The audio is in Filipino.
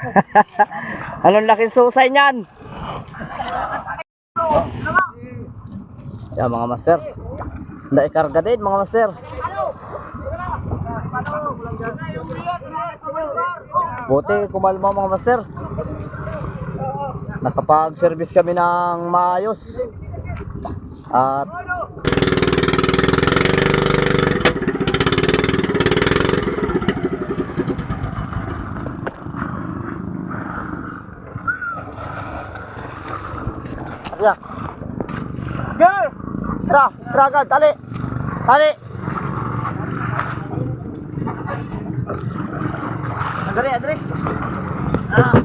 Anong laking susay niyan? Yan mga master. Hindi ikarga din mga master. Buti kumalma mga master. Nakapag-service kami ng maayos. At Girl! Stra, stra agad, tali. Tali. Andali. Ah.